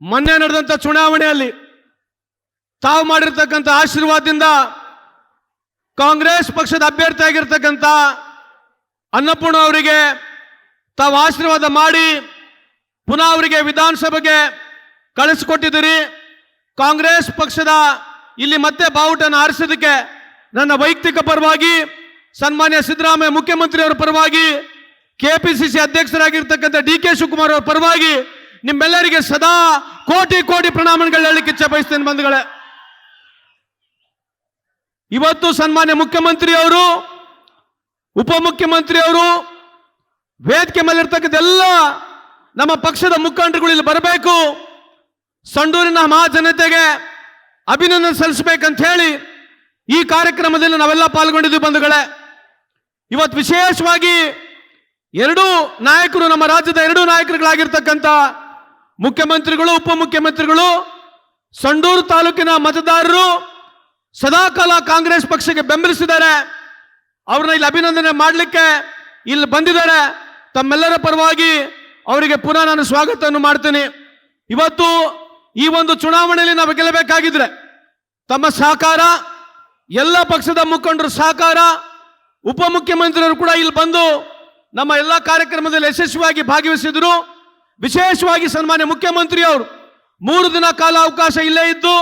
ಮೊನ್ನೆ ನಡೆದಂತ ಚುನಾವಣೆಯಲ್ಲಿ ತಾವು ಮಾಡಿರ್ತಕ್ಕಂಥ ಆಶೀರ್ವಾದದಿಂದ ಕಾಂಗ್ರೆಸ್ ಪಕ್ಷದ ಅಭ್ಯರ್ಥಿ ಆಗಿರ್ತಕ್ಕಂಥ ಅನ್ನಪೂರ್ಣ ಅವರಿಗೆ ತಾವು ಆಶೀರ್ವಾದ ಮಾಡಿ ಪುನಃ ಅವರಿಗೆ ವಿಧಾನಸಭೆಗೆ ಕಳಿಸಿಕೊಟ್ಟಿದ್ದೀರಿ. ಕಾಂಗ್ರೆಸ್ ಪಕ್ಷದ ಇಲ್ಲಿ ಮತ್ತೆ ಬಾವುಟನ್ನು ಆರಿಸೋದಕ್ಕೆ ನನ್ನ ವೈಯಕ್ತಿಕ ಪರವಾಗಿ, ಸನ್ಮಾನ್ಯ ಸಿದ್ದರಾಮಯ್ಯ ಕೆ ಪಿ ಪರವಾಗಿ, ಕೆಪಿಸಿಸಿ ಅಧ್ಯಕ್ಷರಾಗಿರ್ತಕ್ಕಂಥ ಡಿ ಕೆ ಶಿವಕುಮಾರ್ ಅವರ ಪರವಾಗಿ ನಿಮ್ಮೆಲ್ಲರಿಗೆ ಸದಾ ಕೋಟಿ ಕೋಟಿ ಪ್ರಣಾಮಗಳು ಹೇಳಲಿಕ್ಕೆ ಇಚ್ಛೆ ಬಯಸ್ತೇನೆ ಬಂಧುಗಳೇ. ಇವತ್ತು ಸನ್ಮಾನ್ಯ ಮುಖ್ಯಮಂತ್ರಿ ಅವರು ಉಪಮುಖ್ಯಮಂತ್ರಿ ಅವರು ವೇದಿಕೆ ಎಲ್ಲ ನಮ್ಮ ಪಕ್ಷದ ಮುಖಂಡರುಗಳು ಇಲ್ಲಿ ಬರಬೇಕು. ಸಂಡೂರಿನ ಮಹಾಜನತೆಗೆ ಅಭಿನಂದನೆ ಸಲ್ಲಿಸಬೇಕಂತ ಹೇಳಿ ಈ ಕಾರ್ಯಕ್ರಮದಲ್ಲಿ ನಾವೆಲ್ಲ ಪಾಲ್ಗೊಂಡಿದ್ದೀವಿ ಬಂಧುಗಳೇ. ಇವತ್ತು ವಿಶೇಷವಾಗಿ ಎರಡೂ ನಾಯಕರು ನಮ್ಮ ರಾಜ್ಯದ ಎರಡೂ ನಾಯಕರುಗಳಾಗಿರ್ತಕ್ಕಂಥ ಮುಖ್ಯಮಂತ್ರಿಗಳು, ಉಪಮುಖ್ಯಮಂತ್ರಿಗಳು, ಸಂಡೂರು ತಾಲೂಕಿನ ಮತದಾರರು ಸದಾಕಾಲ ಕಾಂಗ್ರೆಸ್ ಪಕ್ಷಕ್ಕೆ ಬೆಂಬಲಿಸಿದ್ದಾರೆ. ಅವ್ರನ್ನ ಇಲ್ಲಿ ಅಭಿನಂದನೆ ಮಾಡಲಿಕ್ಕೆ ಇಲ್ಲಿ ಬಂದಿದ್ದಾರೆ. ತಮ್ಮೆಲ್ಲರ ಪರವಾಗಿ ಅವರಿಗೆ ಪುನಃ ನಾನು ಸ್ವಾಗತವನ್ನು ಮಾಡ್ತೀನಿ. ಇವತ್ತು ಈ ಒಂದು ಚುನಾವಣೆಯಲ್ಲಿ ನಾವು ಗೆಲ್ಲಬೇಕಾಗಿದ್ರೆ ತಮ್ಮ ಸಹಕಾರ, ಎಲ್ಲ ಪಕ್ಷದ ಮುಖಂಡರು ಸಹಕಾರ ಉಪಮುಖ್ಯಮಂತ್ರಿಯವರು ಕೂಡ ಇಲ್ಲಿ ಬಂದು ನಮ್ಮ ಎಲ್ಲ ಕಾರ್ಯಕ್ರಮದಲ್ಲಿ ಯಶಸ್ವಿಯಾಗಿ ಭಾಗವಹಿಸಿದ್ರು. ವಿಶೇಷವಾಗಿ ಸನ್ಮಾನ್ಯ ಮುಖ್ಯಮಂತ್ರಿ ಅವರು ಮೂರು ದಿನ ಕಾಲ ಅವಕಾಶ ಇಲ್ಲೇ ಇದ್ದು,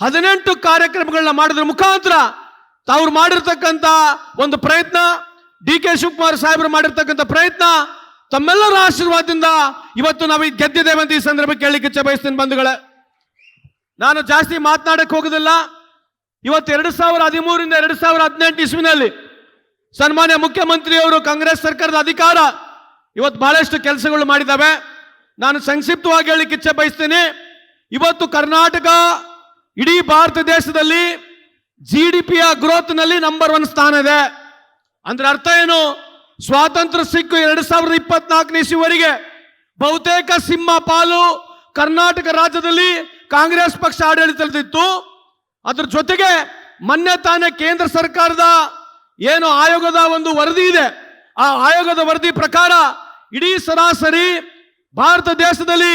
ಹದಿನೆಂಟು ಕಾರ್ಯಕ್ರಮಗಳನ್ನ ಮಾಡಿದ್ರ ಮುಖಾಂತರ ತಾವ್ರು ಮಾಡಿರ್ತಕ್ಕಂಥ ಒಂದು ಪ್ರಯತ್ನ, ಡಿ ಕೆ ಶಿವಕುಮಾರ್ ಸಾಹೇಬರು ಮಾಡಿರ್ತಕ್ಕಂಥ ಪ್ರಯತ್ನ, ತಮ್ಮೆಲ್ಲರ ಆಶೀರ್ವಾದದಿಂದ ಇವತ್ತು ನಾವು ಗೆದ್ದಿದ್ದೇವೆ ಅಂತ ಈ ಸಂದರ್ಭಕ್ಕೆ ಕೇಳಲಿಕ್ಕೆ ಇಚ್ಛೆ ಬಯಸ್ತೀನಿ ಬಂಧುಗಳೇ. ನಾನು ಜಾಸ್ತಿ ಮಾತನಾಡಕ್ಕೆ ಹೋಗುದಿಲ್ಲ. ಇವತ್ತು ಎರಡು ಸಾವಿರ ಹದಿಮೂರಿಂದ ಎರಡು ಸಾವಿರ ಹದಿನೆಂಟು ಇಸ್ವಿನಲ್ಲಿ ಸನ್ಮಾನ್ಯ ಮುಖ್ಯಮಂತ್ರಿಯವರು ಕಾಂಗ್ರೆಸ್ ಸರ್ಕಾರದ ಅಧಿಕಾರ, ಇವತ್ತು ಬಹಳಷ್ಟು ಕೆಲಸಗಳು ಮಾಡಿದ್ದಾವೆ. ನಾನು ಸಂಕ್ಷಿಪ್ತವಾಗಿ ಹೇಳಲಿಕ್ಕೆ ಇಚ್ಛೆ ಬಯಸ್ತೇನೆ. ಇವತ್ತು ಕರ್ನಾಟಕ, ಇಡೀ ಭಾರತ ದೇಶದಲ್ಲಿ ಜಿ ಡಿ ಪಿಯ ಗ್ರೋತ್ನಲ್ಲಿ ನಂಬರ್ ಒನ್ ಸ್ಥಾನ ಇದೆ. ಅಂದ್ರೆ ಅರ್ಥ ಏನು? ಸ್ವಾತಂತ್ರ್ಯ ಸಿಕ್ಕು ಎರಡು ಸಾವಿರದ ಇಪ್ಪತ್ನಾಲ್ಕನೇ ಇಸುವರೆಗೆ ಬಹುತೇಕ ಸಿಂಹ ಪಾಲು ಕರ್ನಾಟಕ ರಾಜ್ಯದಲ್ಲಿ ಕಾಂಗ್ರೆಸ್ ಪಕ್ಷ ಆಡಳಿತದಲ್ಲಿತ್ತು. ಅದ್ರ ಜೊತೆಗೆ ಮೊನ್ನೆ ತಾನೇ ಕೇಂದ್ರ ಸರ್ಕಾರದ ಏನು ಆಯೋಗದ ಒಂದು ವರದಿ ಇದೆ. ಆ ಆಯೋಗದ ವರದಿ ಪ್ರಕಾರ ಇಡೀ ಸರಾಸರಿ ಭಾರತ ದೇಶದಲ್ಲಿ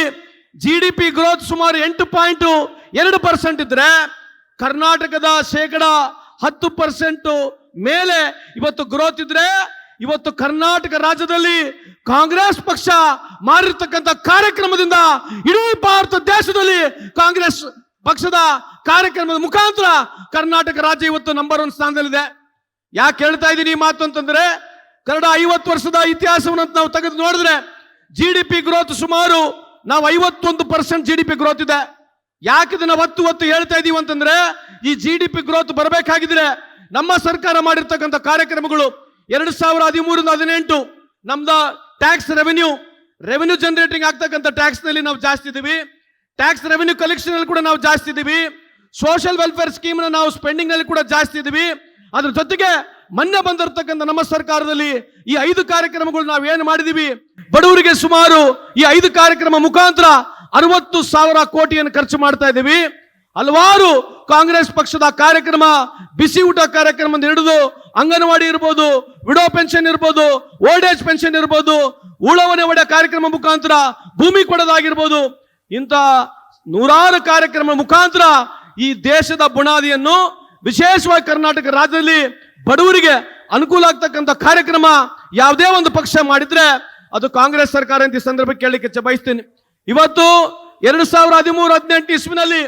ಜಿ ಡಿ ಪಿ ಗ್ರೋತ್ ಸುಮಾರು ಎಂಟು ಪಾಯಿಂಟ್ ಎರಡು ಪರ್ಸೆಂಟ್ ಇದ್ರೆ ಕರ್ನಾಟಕದ ಶೇಕಡ ಹತ್ತು ಪರ್ಸೆಂಟ್ ಮೇಲೆ ಇವತ್ತು ಗ್ರೋತ್ ಇದ್ರೆ ಇವತ್ತು ಕರ್ನಾಟಕ ರಾಜ್ಯದಲ್ಲಿ ಕಾಂಗ್ರೆಸ್ ಪಕ್ಷ ಮಾಡಿರ್ತಕ್ಕಂಥ ಕಾರ್ಯಕ್ರಮದಿಂದ ಇಡೀ ಭಾರತ ದೇಶದಲ್ಲಿ ಕಾಂಗ್ರೆಸ್ ಪಕ್ಷದ ಕಾರ್ಯಕ್ರಮದ ಮುಖಾಂತರ ಕರ್ನಾಟಕ ರಾಜ್ಯ ಇವತ್ತು ನಂಬರ್ ಒನ್ ಸ್ಥಾನದಲ್ಲಿದೆ. ಯಾಕೆ ಹೇಳ್ತಾ ಇದ್ದೀನಿ ಈ ಮಾತು ಅಂತಂದ್ರೆ ಕನ್ನಡ ಐವತ್ತು ವರ್ಷದ ಇತಿಹಾಸವನ್ನು ನಾವು ತೆಗೆದು ನೋಡಿದ್ರೆ ಜಿ ಡಿ ಪಿ ಗ್ರೋತ್ ಸುಮಾರು ನಾವು ಐವತ್ತೊಂದು percent G D P growth ಇದೆ. ಯಾಕೆ ಇದನ್ನ ಒತ್ತು ಒತ್ತು ಹೇಳ್ತಾ ಇದೀವಿ ಅಂತಂದ್ರೆ, ಈ ಜಿ ಡಿ ಪಿ ಗ್ರೋತ್ ಬರಬೇಕಾಗಿದ್ರೆ ನಮ್ಮ ಸರ್ಕಾರ ಮಾಡಿರ್ತಕ್ಕಂಥ ಕಾರ್ಯಕ್ರಮಗಳು ಎರಡು ಸಾವಿರ ಹದಿಮೂರಿಂದ ಹದಿನೆಂಟು, ನಮ್ದ ಟ್ಯಾಕ್ಸ್ ರೆವೆನ್ಯೂ ರೆವೆನ್ಯೂ ಜನರೇಟಿಂಗ್ ಆಗ್ತಕ್ಕಂಥ ಟ್ಯಾಕ್ಸ್ನಲ್ಲಿ ನಾವು ಜಾಸ್ತಿ ಇದೀವಿ. ಟ್ಯಾಕ್ಸ್ ರೆವೆನ್ಯೂ ಕಲೆಕ್ಷನ್ ಅಲ್ಲಿ ಕೂಡ ನಾವು ಜಾಸ್ತಿ ಇದೀವಿ. ಸೋಷಿಯಲ್ ವೆಲ್ಫೇರ್ ಸ್ಕೀಮ್ ನಾವು ಸ್ಪೆಂಡಿಂಗ್ನಲ್ಲಿ ಕೂಡ ಜಾಸ್ತಿ ಇದೀವಿ. ಅದ್ರ ಜೊತೆಗೆ ಮೊನ್ನೆ ಬಂದಿರತಕ್ಕಂಥ ನಮ್ಮ ಸರ್ಕಾರದಲ್ಲಿ ಈ ಐದು ಕಾರ್ಯಕ್ರಮಗಳು ಏನು ಮಾಡಿದೀವಿ? ಬಡವರಿಗೆ ಸುಮಾರು ಈ ಐದು ಕಾರ್ಯಕ್ರಮ ಮುಖಾಂತರ ಅರವತ್ತು ಸಾವಿರ ಕೋಟಿಯನ್ನು ಖರ್ಚು ಮಾಡ್ತಾ ಇದ್ದೀವಿ. ಹಲವಾರು ಕಾಂಗ್ರೆಸ್ ಪಕ್ಷದ ಕಾರ್ಯಕ್ರಮ, ಬಿಸಿ ಊಟ ಕಾರ್ಯಕ್ರಮ ಹಿಡಿದು ಅಂಗನವಾಡಿ ಇರ್ಬೋದು, ವಿಡೋ ಪೆನ್ಷನ್ ಇರ್ಬೋದು, ಓಲ್ಡ್ ಏಜ್ ಪೆನ್ಷನ್ ಇರ್ಬೋದು, ಉಳವನೆ ಒಡೆ ಕಾರ್ಯಕ್ರಮ ಮುಖಾಂತರ ಭೂಮಿ ಕೊಡೋದಾಗಿರ್ಬೋದು. ಇಂಥ ನೂರಾರು ಕಾರ್ಯಕ್ರಮ ಮುಖಾಂತರ ಈ ದೇಶದ ಬುನಾದಿಯನ್ನು ವಿಶೇಷವಾಗಿ ಕರ್ನಾಟಕ ರಾಜ್ಯದಲ್ಲಿ ಬಡವರಿಗೆ ಅನುಕೂಲ ಆಗ್ತಕ್ಕಂಥ ಕಾರ್ಯಕ್ರಮ ಯಾವುದೇ ಒಂದು ಪಕ್ಷ ಮಾಡಿದ್ರೆ ಅದು ಕಾಂಗ್ರೆಸ್ ಸರ್ಕಾರ ಅಂತ ಈ ಸಂದರ್ಭಕ್ಕೆ ಕೇಳಲಿಕ್ಕೆ ಬಯಸ್ತೀನಿ. ಇವತ್ತು ಎರಡು ಸಾವಿರದ ಹದಿಮೂರು ಹದಿನೆಂಟು ಇಸ್ವಿನಲ್ಲಿ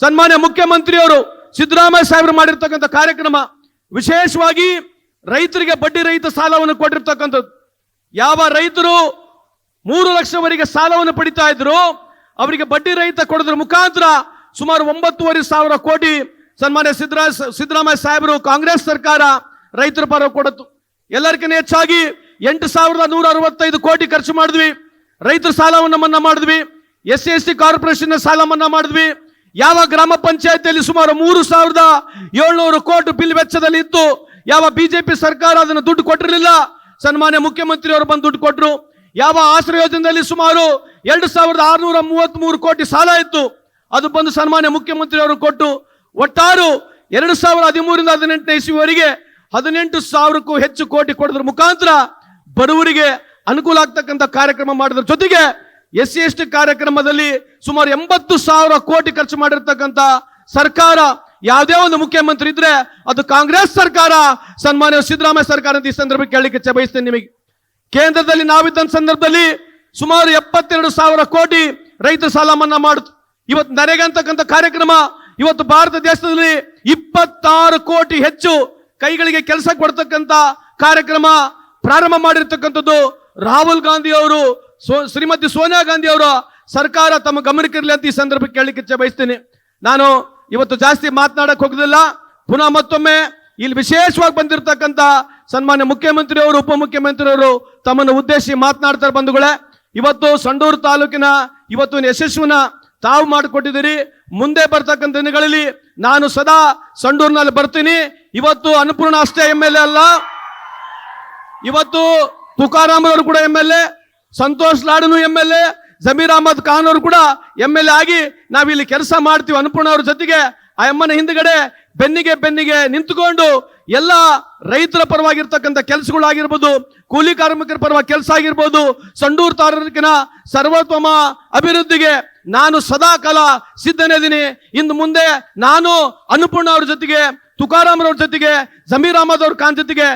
ಸನ್ಮಾನ್ಯ ಮುಖ್ಯಮಂತ್ರಿಯವರು ಸಿದ್ದರಾಮಯ್ಯ ಸಾಹೇಬರು ಮಾಡಿರ್ತಕ್ಕಂಥ ಕಾರ್ಯಕ್ರಮ, ವಿಶೇಷವಾಗಿ ರೈತರಿಗೆ ಬಡ್ಡಿ ರಹಿತ ಸಾಲವನ್ನು ಕೊಟ್ಟಿರ್ತಕ್ಕಂಥದ್ದು. ಯಾವ ರೈತರು ಮೂರು ಲಕ್ಷವರೆಗೆ ಸಾಲವನ್ನು ಪಡಿತಾ ಇದ್ರು, ಅವರಿಗೆ ಬಡ್ಡಿ ರಹಿತ ಕೊಡೋದ್ರ ಮುಖಾಂತರ ಸುಮಾರು ಒಂಬತ್ತುವರೆ ಸಾವಿರ ಕೋಟಿ ಸನ್ಮಾನ್ಯ ಸಿದ್ದರಾ ಸಿದ್ದರಾಮಯ್ಯ ಸಾಹೇಬರು, ಕಾಂಗ್ರೆಸ್ ಸರ್ಕಾರ ರೈತರ ಪರ ಕೊಡತ್ತು. ಎಲ್ಲರಿಗಿಂತ ಹೆಚ್ಚಾಗಿ ಎಂಟು ಸಾವಿರದ ನೂರ ಅರವತ್ತೈದು ಕೋಟಿ ಖರ್ಚು ಮಾಡಿದ್ವಿ. ರೈತರ ಸಾಲವನ್ನು ಮನ್ನಾ ಮಾಡಿದ್ವಿ. ಎಸ್ ಎಸ್ ಸಿ ಕಾರ್ಪೊರೇಷನ್ ಸಾಲ ಮನ್ನಾ ಮಾಡಿದ್ವಿ. ಯಾವ ಗ್ರಾಮ ಪಂಚಾಯತಿಯಲ್ಲಿ ಸುಮಾರು ಮೂರು ಸಾವಿರದ ಏಳ್ನೂರು ಕೋಟಿ ಬಿಲ್ ವೆಚ್ಚದಲ್ಲಿ ಇತ್ತು. ಯಾವ ಬಿಜೆಪಿ ಸರ್ಕಾರ ಅದನ್ನು ದುಡ್ಡು ಕೊಟ್ಟಿರಲಿಲ್ಲ. ಸನ್ಮಾನ್ಯ ಮುಖ್ಯಮಂತ್ರಿ ಅವರು ಬಂದು ದುಡ್ಡು ಕೊಟ್ಟರು ಯಾವ ಆಶ್ರಯ ಯೋಜನೆಯಲ್ಲಿ ಸುಮಾರು ಎರಡು ಸಾವಿರದ ಆರುನೂರ ಮೂವತ್ತ್ ಮೂರು ಕೋಟಿ ಸಾಲ ಇತ್ತು. ಅದು ಬಂದು ಸನ್ಮಾನ್ಯ ಮುಖ್ಯಮಂತ್ರಿ ಅವರು ಕೊಟ್ಟು ಒಟ್ಟಾರು ಎರಡು ಸಾವಿರದ ಹದಿಮೂರಿಂದ ಹದಿನೆಂಟನೇ ಇಸುವವರೆಗೆ ಹದಿನೆಂಟು ಸಾವಿರಕ್ಕೂ ಹೆಚ್ಚು ಕೋಟಿ ಕೊಡೋದ್ರ ಮುಖಾಂತರ ಬಡವರಿಗೆ ಅನುಕೂಲ ಆಗ್ತಕ್ಕಂಥ ಕಾರ್ಯಕ್ರಮ ಮಾಡಿದ್ರ. ಜೊತೆಗೆ ಎಸ್ ಸಿ ಎಸ್ ಟಿ ಕಾರ್ಯಕ್ರಮದಲ್ಲಿ ಸುಮಾರು ಎಂಬತ್ತು ಸಾವಿರ ಕೋಟಿ ಖರ್ಚು ಮಾಡಿರ್ತಕ್ಕಂಥ ಸರ್ಕಾರ, ಯಾವುದೇ ಒಂದು ಮುಖ್ಯಮಂತ್ರಿ ಇದ್ರೆ ಅದು ಕಾಂಗ್ರೆಸ್ ಸರ್ಕಾರ, ಸನ್ಮಾನ್ಯ ಸಿದ್ದರಾಮಯ್ಯ ಸರ್ಕಾರ ಅಂತ ಈ ಸಂದರ್ಭಕ್ಕೆ ಕೇಳಲಿಕ್ಕೆ ಬಯಸ್ತೇನೆ ನಿಮಗೆ. ಕೇಂದ್ರದಲ್ಲಿ ನಾವಿದ್ದ ಸಂದರ್ಭದಲ್ಲಿ ಸುಮಾರು ಎಪ್ಪತ್ತೆರಡು ಸಾವಿರ ಕೋಟಿ ರೈತ ಸಾಲ ಮನ್ನಾ ಮಾಡುತ್ತೆ ಇವತ್ತು ನರೇಗಾ ಅಂತಕ್ಕಂಥ ಕಾರ್ಯಕ್ರಮ ಇವತ್ತು ಭಾರತ ದೇಶದಲ್ಲಿ ಇಪ್ಪತ್ತಾರು ಕೋಟಿ ಹೆಚ್ಚು ಕೈಗಳಿಗೆ ಕೆಲಸ ಕೊಡ್ತಕ್ಕಂತ ಕಾರ್ಯಕ್ರಮ ಪ್ರಾರಂಭ ಮಾಡಿರ್ತಕ್ಕಂಥದ್ದು ರಾಹುಲ್ ಗಾಂಧಿ ಅವರು ಶ್ರೀಮತಿ ಸೋನಿಯಾ ಗಾಂಧಿ ಅವರ ಸರ್ಕಾರ ತಮ್ಮ ಗಮನಕ್ಕಿರಲಿ ಅಂತ ಈ ಸಂದರ್ಭಕ್ಕೆ ಕೇಳಲಿಕ್ಕೆ ಬಯಸ್ತೀನಿ. ನಾನು ಇವತ್ತು ಜಾಸ್ತಿ ಮಾತನಾಡಕ್ಕೆ ಹೋಗುದಿಲ್ಲ. ಪುನಃ ಮತ್ತೊಮ್ಮೆ ಇಲ್ಲಿ ವಿಶೇಷವಾಗಿ ಬಂದಿರತಕ್ಕಂತ ಸನ್ಮಾನ್ಯ ಮುಖ್ಯಮಂತ್ರಿ ಅವರು, ಉಪಮುಖ್ಯಮಂತ್ರಿ ಅವರು ತಮ್ಮನ್ನು ಉದ್ದೇಶಿಸಿ ಮಾತನಾಡ್ತಾರೆ ಬಂಧುಗಳೇ. ಇವತ್ತು ಸಂಡೂರು ತಾಲೂಕಿನ ಇವತ್ತು ಯಶಸ್ವಿನ ತಾವು ಮಾಡಿಕೊಟ್ಟಿದ್ದೀರಿ. ಮುಂದೆ ಬರ್ತಕ್ಕಂಥ ದಿನಗಳಲ್ಲಿ ನಾನು ಸದಾ ಸಂಡೂರಿನಲ್ಲಿ ಬರ್ತೀನಿ. ಇವತ್ತು ಅನ್ನಪೂರ್ಣ ಅಷ್ಟೇ ಎಂ ಎಲ್ ಎ ಅಲ್ಲ. ಇವತ್ತು ತುಕಾರಾಮ್ ಅವರು ಕೂಡ M L A Santosh ಲಾಡನು M L A Zameer Ahmed Khan ಅವರು ಕೂಡ ಎಂ ಎಲ್ ಎ ಆಗಿ ನಾವಿಲ್ಲಿ ಕೆಲಸ ಮಾಡ್ತೀವಿ ಅನ್ನಪೂರ್ಣ ಅವ್ರ ಜೊತೆಗೆ. ಆ ಅಮ್ಮನ ಹಿಂದ್ಗಡೆ ಬೆನ್ನಿಗೆ ಬೆನ್ನಿಗೆ ನಿಂತುಕೊಂಡು ಎಲ್ಲ ರೈತರ ಪರವಾಗಿರ್ತಕ್ಕಂಥ ಕೆಲಸಗಳಾಗಿರ್ಬೋದು ಕೂಲಿ ಕಾರ್ಮಿಕರ ಪರವಾಗಿ ಕೆಲಸ ಆಗಿರ್ಬೋದು, ಸಂಡೂರು ತಾಲೂಕಿನ ಸರ್ವೋತ್ತಮ ಅಭಿವೃದ್ಧಿಗೆ ನಾನು ಸದಾ ಕಾಲ ಸಿದ್ಧನಿದ್ದೀನಿ. ಇಂದು ಮುಂದೆ ನಾನು ಅನ್ನಪೂರ್ಣ ಅವ್ರ ಜೊತೆಗೆ ತುಕಾರಾಮ್ ಅವ್ರ ಜೊತೆಗೆ ಜಮೀರ್ ಅಹಮದ್ ಅವ್ರ ಖಾನ್ ಜೊತೆಗೆ,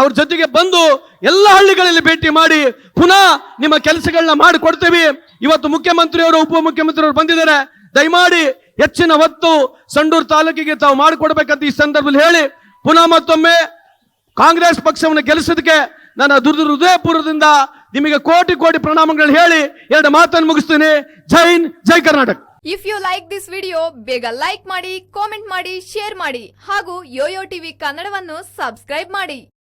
ಅವ್ರ ಜೊತೆಗೆ ಬಂದು ಎಲ್ಲ ಹಳ್ಳಿಗಳಲ್ಲಿ ಭೇಟಿ ಮಾಡಿ ಪುನಃ ನಿಮ್ಮ ಕೆಲಸಗಳನ್ನ ಮಾಡಿಕೊಡ್ತೇವೆ ಇವತ್ತು ಮುಖ್ಯಮಂತ್ರಿಯವರು, ಉಪಮುಖ್ಯಮಂತ್ರಿಯವರು ಬಂದಿದ್ದಾರೆ. ದಯಮಾಡಿ ಹೆಚ್ಚಿನ ಹೊತ್ತು ಸಂಡೂರು ತಾಲೂಕಿಗೆ ತಾವು ಮಾಡಿಕೊಡ್ಬೇಕಂತ ಈ ಸಂದರ್ಭದಲ್ಲಿ ಹೇಳಿ, ಪುನಃ ಮತ್ತೊಮ್ಮೆ ಕಾಂಗ್ರೆಸ್ ಪಕ್ಷವನ್ನು ಗೆಲ್ಲಿಸೋದಕ್ಕೆ ನನ್ನ ದುರ್ದು ಹೃದಯಪೂರ್ವದಿಂದ ನಿಮಗೆ ಕೋಟಿ ಕೋಟಿ ಪ್ರಣಾಮಗಳು ಹೇಳಿ ಎರಡು ಮಾತನ್ನು ಮುಗಿಸ್ತೀನಿ. ಜೈ ಹಿಂದ್, ಜೈ Karnataka. If you like this video ಬೇಗ ಲೈಕ್ ಮಾಡಿ ಕಾಮೆಂಟ್ ಮಾಡಿ ಶೇರ್ ಮಾಡಿ ಹಾಗೂ ಯೋಯೋ ಟಿವಿ ಕನ್ನಡವನ್ನು ಸಬ್ಸ್ಕ್ರೈಬ್ ಮಾಡಿ.